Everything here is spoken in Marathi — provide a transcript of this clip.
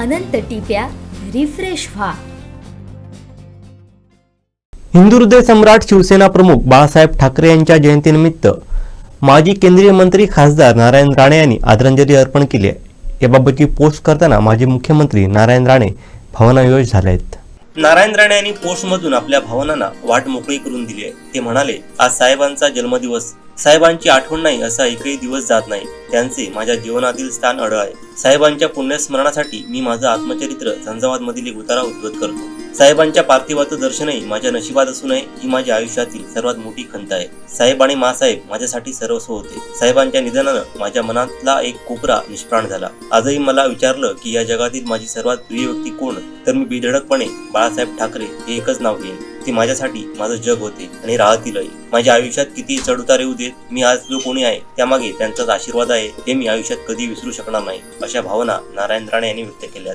अनंत टिप्या रिफ्रेश व्हा. हिंदू हृदय सम्राट शिवसेना प्रमुख बाळासाहेब ठाकरे यांच्या जयंतीनिमित्त माजी केंद्रीय मंत्री खासदार नारायण राणे यांनी आदरांजली अर्पण केली आहे. याबाबतची पोस्ट करताना माजी मुख्यमंत्री नारायण राणे भावनाविवश झाले आहेत. नारायण राणे यांनी पोस्टमधून आपल्या भावनांना वाट मोकळी करून दिली आहे. ते म्हणाले आज साहेबांचा जन्मदिवस. साहेबांची आठवण नाही असा एकही दिवस जात नाही. त्यांचे माझ्या जीवनातील स्थान अडळ आहे. साहेबांच्या पुण्यस्मरणासाठी मी माझं आत्मचरित्र झंझावाद मधील एक उतारा उद्गत करतो. साहेबांच्या पार्थिवाचं दर्शनही माझ्या नशिबात असू नये ही माझ्या आयुष्यातील सर्वात मोठी खंत आहे. साहेब आणि मासाहेब माझ्यासाठी सर्वस्व होते. साहेबांच्या निधनानं माझ्या मनातला एक कोपरा निष्प्राण झाला. आजही मला विचारलं की या जगातील माझी सर्वात प्रिय व्यक्ती कोण? तर मी बेधडकपणे बाळासाहेब ठाकरे हे एकच नाव घेईन. ते माझ्यासाठी माझं जग होते आणि राहतीलही माझ्या आयुष्यात किती चढउतार येऊ देत मी आज जो कोणी आहे त्यामागे त्यांचाच आशीर्वाद आहे हे मी आयुष्यात कधी विसरू शकणार नाही अशा भावना नारायण राणे यांनी व्यक्त केल्या